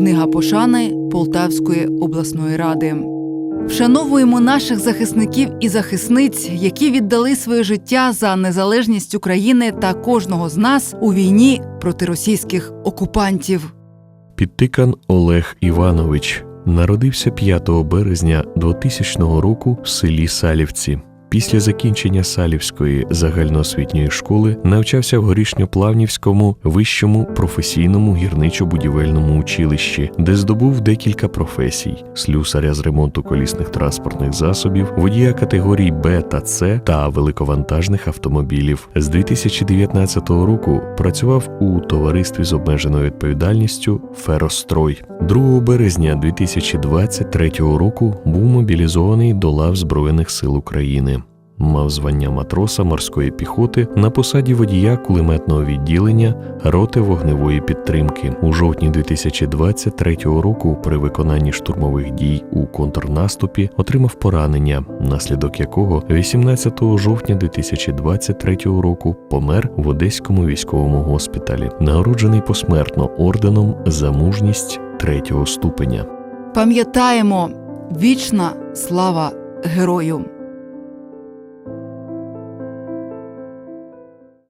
Книга пошани Полтавської обласної ради. Вшановуємо наших захисників і захисниць, які віддали своє життя за незалежність України та кожного з нас у війні проти російських окупантів. Підтикан Олег Іванович народився 5 березня 2000 року в селі Салівці. Після закінчення Салівської загальноосвітньої школи навчався в горішньоплавнівському вищому професійному гірничо-будівельному училищі, де здобув декілька професій: слюсаря з ремонту колісних транспортних засобів, водія категорій Б та С та великовантажних автомобілів. З 2019 року працював у товаристві з обмеженою відповідальністю Ферострой. 2 березня 2023 року був мобілізований до лав Збройних сил України. Мав звання матроса морської піхоти на посаді водія кулеметного відділення роти вогневої підтримки. У жовтні 2023 року при виконанні штурмових дій у контрнаступі отримав поранення, наслідок якого 18 жовтня 2023 року помер в Одеському військовому госпіталі, нагороджений посмертно орденом за мужність третього ступеня. Пам'ятаємо вічна слава герою!